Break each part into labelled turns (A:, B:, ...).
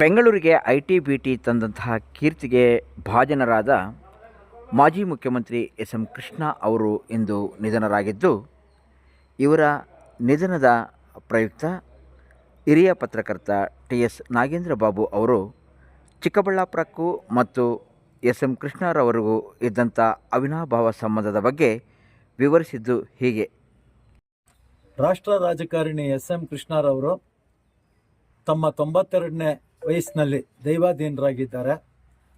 A: ಬೆಂಗಳೂರಿಗೆ I T B T ತಂದಂತಹ ಕೀರ್ತಿಗೆ ಭಾಜನರಾದ ಮಾಜಿ ಮುಖ್ಯಮಂತ್ರಿ ಎಸ್ ಎಂ ಕೃಷ್ಣ ಅವರು ಇಂದು ನಿಧನರಾಗಿದ್ದು, ಇವರ ನಿಧನದ ಪ್ರಯುಕ್ತ ಹಿರಿಯ ಪತ್ರಕರ್ತ ಟಿ ಎಸ್ ನಾಗೇಂದ್ರ ಬಾಬು ಅವರು ಚಿಕ್ಕಬಳ್ಳಾಪುರಕ್ಕೂ ಮತ್ತು ಎಸ್ ಎಂ ಕೃಷ್ಣರವರಿಗೂ ಇದ್ದಂಥ ಅವಿನಾಭಾವ ಸಂಬಂಧದ ಬಗ್ಗೆ ವಿವರಿಸಿದ್ದು ಹೀಗೆ.
B: ರಾಷ್ಟ್ರ ರಾಜಕಾರಣಿ ಎಸ್ ಎಂ ಕೃಷ್ಣರವರು ತಮ್ಮ ತೊಂಬತ್ತೆರಡನೇ ವಯಸ್ಸಿನಲ್ಲಿ ದೈವಾಧೀನರಾಗಿದ್ದಾರೆ.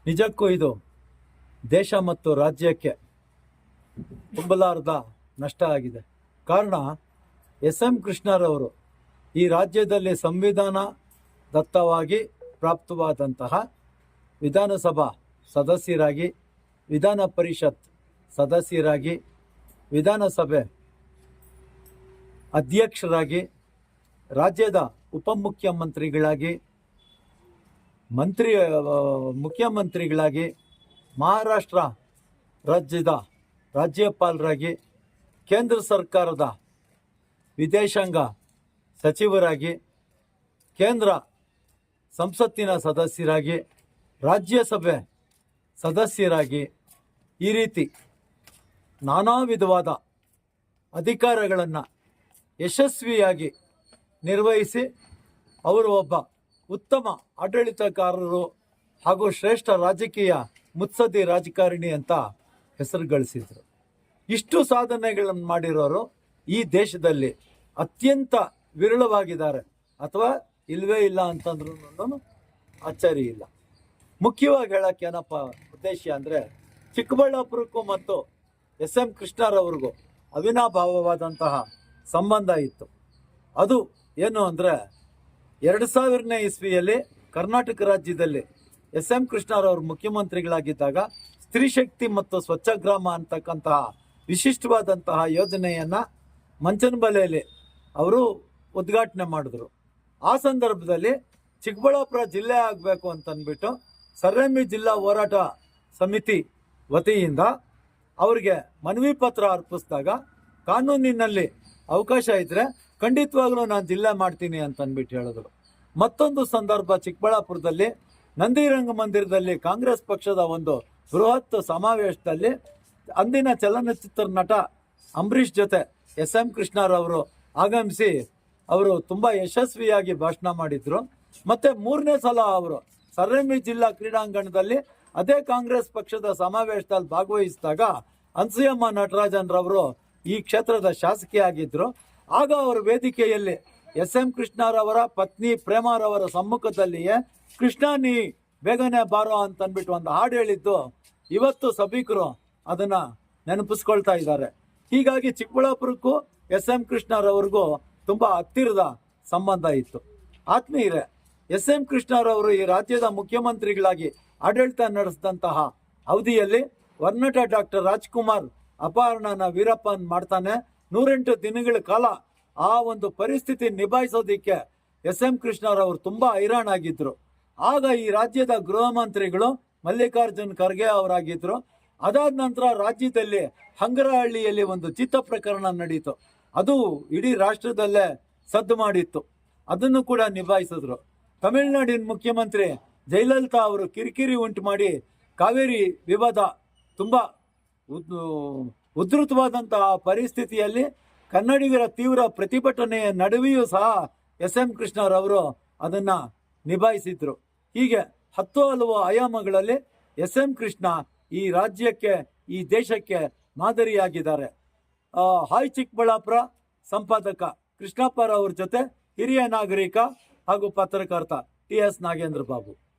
B: ನಿಜಕ್ಕೂ ಇದು ದೇಶ ಮತ್ತು ರಾಜ್ಯಕ್ಕೆ ತುಂಬಲಾರದ ನಷ್ಟ ಆಗಿದೆ. ಕಾರಣ ಎಸ್ ಎಂ ಕೃಷ್ಣರವರು ಈ ರಾಜ್ಯದಲ್ಲಿ ಸಂವಿಧಾನ ದತ್ತವಾಗಿ ಪ್ರಾಪ್ತವಾದಂತಹ ವಿಧಾನಸಭಾ ಸದಸ್ಯರಾಗಿ, ವಿಧಾನ ಪರಿಷತ್ ಸದಸ್ಯರಾಗಿ, ವಿಧಾನಸಭೆ ಅಧ್ಯಕ್ಷರಾಗಿ, ರಾಜ್ಯದ ಉಪಮುಖ್ಯಮಂತ್ರಿಗಳಾಗಿ, ಮಂತ್ರಿ ಮುಖ್ಯಮಂತ್ರಿಗಳಾಗಿ ಮಹಾರಾಷ್ಟ್ರ ರಾಜ್ಯದ ರಾಜ್ಯಪಾಲರಾಗಿ, ಕೇಂದ್ರ ಸರ್ಕಾರದ ವಿದೇಶಾಂಗ ಸಚಿವರಾಗಿ, ಕೇಂದ್ರ ಸಂಸತ್ತಿನ ಸದಸ್ಯರಾಗಿ, ರಾಜ್ಯಸಭೆ ಸದಸ್ಯರಾಗಿ ಈ ರೀತಿ ನಾನಾ ವಿಧವಾದ ಅಧಿಕಾರಗಳನ್ನು ಯಶಸ್ವಿಯಾಗಿ ನಿರ್ವಹಿಸಿ ಅವರು ಒಬ್ಬ ಉತ್ತಮ ಆಡಳಿತಕಾರರು ಹಾಗೂ ಶ್ರೇಷ್ಠ ರಾಜಕೀಯ ಮುತ್ಸದ್ದಿ ರಾಜಕಾರಣಿ ಅಂತ ಹೆಸರು ಗಳಿಸಿದ್ರು. ಇಷ್ಟು ಸಾಧನೆಗಳನ್ನು ಮಾಡಿರೋರು ಈ ದೇಶದಲ್ಲಿ ಅತ್ಯಂತ ವಿರಳವಾಗಿದ್ದಾರೆ. ಅಥವಾ ಇಲ್ಲವೇ ಇಲ್ಲ ಅಂತಂದ್ರೂ ಅಚ್ಚರಿ ಇಲ್ಲ. ಮುಖ್ಯವಾಗಿ ಹೇಳಕ್ಕೆ ಏನಪ್ಪ ಉದ್ದೇಶ ಅಂದರೆ ಚಿಕ್ಕಬಳ್ಳಾಪುರಕ್ಕೂ ಮತ್ತು ಎಸ್ ಎಂ ಕೃಷ್ಣರವ್ರಿಗೂ ಅವಿನಾಭಾವವಾದಂತಹ ಸಂಬಂಧ ಇತ್ತು. ಅದು ಏನು ಅಂದರೆ ಎರಡು ಸಾವಿರನೇ ಇಸ್ವಿಯಲ್ಲಿ ಕರ್ನಾಟಕ ರಾಜ್ಯದಲ್ಲಿ ಎಸ್ ಎಂ ಕೃಷ್ಣರವರು ಮುಖ್ಯಮಂತ್ರಿಗಳಾಗಿದ್ದಾಗ ಸ್ತ್ರೀ ಶಕ್ತಿ ಮತ್ತು ಸ್ವಚ್ಛ ಗ್ರಾಮ ಅಂತಕ್ಕಂತಹ ವಿಶಿಷ್ಟವಾದಂತಹ ಯೋಜನೆಯನ್ನು ಮಂಚನಬಲೆಯಲ್ಲಿ ಅವರು ಉದ್ಘಾಟನೆ ಮಾಡಿದ್ರು. ಆ ಸಂದರ್ಭದಲ್ಲಿ ಚಿಕ್ಕಬಳ್ಳಾಪುರ ಜಿಲ್ಲೆ ಆಗಬೇಕು ಅಂತಂದ್ಬಿಟ್ಟು ಸರ್ರೆಮ್ಮಿ ಜಿಲ್ಲಾ ಹೋರಾಟ ಸಮಿತಿ ವತಿಯಿಂದ ಅವರಿಗೆ ಮನವಿ ಪತ್ರ ಅರ್ಪಿಸಿದಾಗ ಕಾನೂನಿನಲ್ಲಿ ಅವಕಾಶ ಇದ್ದರೆ ಖಂಡಿತವಾಗ್ಲೂ ನಾನು ಜಿಲ್ಲೆ ಮಾಡ್ತೀನಿ ಅಂತ ಅಂದ್ಬಿಟ್ಟು ಹೇಳಿದ್ರು. ಮತ್ತೊಂದು ಸಂದರ್ಭ ಚಿಕ್ಕಬಳ್ಳಾಪುರದಲ್ಲಿ ನಂದಿರಂಗ ಮಂದಿರದಲ್ಲಿ ಕಾಂಗ್ರೆಸ್ ಪಕ್ಷದ ಒಂದು ಬೃಹತ್ ಸಮಾವೇಶದಲ್ಲಿ ಅಂದಿನ ಚಲನಚಿತ್ರ ನಟ ಅಂಬರೀಷ್ ಜೊತೆ ಎಸ್ ಎಂ ಕೃಷ್ಣರವರು ಆಗಮಿಸಿ ಅವರು ತುಂಬ ಯಶಸ್ವಿಯಾಗಿ ಭಾಷಣ ಮಾಡಿದ್ರು. ಮತ್ತೆ ಮೂರನೇ ಸಲ ಅವರು ಸರ್ಎಂಬಿ ಜಿಲ್ಲಾ ಕ್ರೀಡಾಂಗಣದಲ್ಲಿ ಅದೇ ಕಾಂಗ್ರೆಸ್ ಪಕ್ಷದ ಸಮಾವೇಶದಲ್ಲಿ ಭಾಗವಹಿಸಿದಾಗ ಅನ್ಸೂಯಮ್ಮ ನಟರಾಜನ್ ರವರು ಈ ಕ್ಷೇತ್ರದ ಶಾಸಕಿಯಾಗಿದ್ರು. ಆಗ ಅವರ ವೇದಿಕೆಯಲ್ಲಿ ಎಸ್ ಎಂ ಕೃಷ್ಣರವರ ಪತ್ನಿ ಪ್ರೇಮಾರವರ ಸಮ್ಮುಖದಲ್ಲಿಯೇ, ಕೃಷ್ಣ, ನೀ ಬೇಗನೆ ಬಾರೋ ಅಂತ ಅಂದ್ಬಿಟ್ಟು ಒಂದು ಹಾಡು ಹೇಳಿದ್ದು, ಇವತ್ತು ಸಭಿಕರು ಅದನ್ನ ನೆನಪಿಸ್ಕೊಳ್ತಾ ಇದ್ದಾರೆ. ಹೀಗಾಗಿ ಚಿಕ್ಕಬಳ್ಳಾಪುರಕ್ಕೂ ಎಸ್ ಎಂ ಕೃಷ್ಣರವ್ರಿಗೂ ತುಂಬಾ ಹತ್ತಿರದ ಸಂಬಂಧ ಇತ್ತು. ಆತ್ಮೀಯರೇ ಎಸ್ ಎಂ ಕೃಷ್ಣರವರು ಈ ರಾಜ್ಯದ ಮುಖ್ಯಮಂತ್ರಿಗಳಾಗಿ ಆಡಳಿತ ನಡೆಸಿದಂತಹ ಅವಧಿಯಲ್ಲಿ ವರ್ನಟ ಡಾಕ್ಟರ್ ರಾಜ್ಕುಮಾರ್ ಅಪಹರಣನ ವೀರಪ್ಪನ್ ಮಾಡ್ತಾನೆ ನೂರೆಂಟು ದಿನಗಳ ಕಾಲ ಆ ಒಂದು ಪರಿಸ್ಥಿತಿ ನಿಭಾಯಿಸೋದಿಕ್ಕೆ ಎಸ್ ಎಂ ಕೃಷ್ಣರವರು ತುಂಬಾ ಹೈರಾಣಾಗಿದ್ರು. ಆಗ ಈ ರಾಜ್ಯದ ಗೃಹ ಮಂತ್ರಿಗಳು ಮಲ್ಲಿಕಾರ್ಜುನ್ ಖರ್ಗೆ ಅವರಾಗಿದ್ರು. ಅದಾದ ನಂತರ ರಾಜ್ಯದಲ್ಲಿ ಹಂಗರಹಳ್ಳಿಯಲ್ಲಿ ಒಂದು ಚಿತ್ತ ಪ್ರಕರಣ ನಡೀತು. ಅದು ಇಡೀ ರಾಷ್ಟ್ರದಲ್ಲೇ ಸದ್ದು ಮಾಡಿತ್ತು. ಅದನ್ನು ಕೂಡ ನಿಭಾಯಿಸಿದ್ರು. ತಮಿಳುನಾಡಿನ ಮುಖ್ಯಮಂತ್ರಿ ಜಯಲಲಿತಾ ಅವರು ಕಿರಿಕಿರಿ ಉಂಟು ಮಾಡಿ ಕಾವೇರಿ ವಿವಾದ ತುಂಬಾ ಉದ್- ಉಧೃತವಾದಂತಹ ಪರಿಸ್ಥಿತಿಯಲ್ಲಿ ಕನ್ನಡಿಗರ ತೀವ್ರ ಪ್ರತಿಭಟನೆಯ ನಡುವೆಯೂ ಸಹ ಎಸ್ ಎಂ ಕೃಷ್ಣರವರು ಅದನ್ನು ನಿಭಾಯಿಸಿದ್ರು. ಹೀಗೆ ಹತ್ತು ಹಲವು ಆಯಾಮಗಳಲ್ಲಿ ಎಸ್ ಎಂ ಕೃಷ್ಣ ಈ ರಾಜ್ಯಕ್ಕೆ, ಈ ದೇಶಕ್ಕೆ ಮಾದರಿಯಾಗಿದ್ದಾರೆ. ಹಾಯ್ ಚಿಕ್ಕಬಳ್ಳಾಪುರ ಸಂಪಾದಕ ಕೃಷ್ಣಪ್ಪರವ್ರ ಜೊತೆ ಹಿರಿಯ ನಾಗರಿಕ ಹಾಗೂ ಪತ್ರಕರ್ತ ಟಿ ಎಸ್ ನಾಗೇಂದ್ರ ಬಾಬು.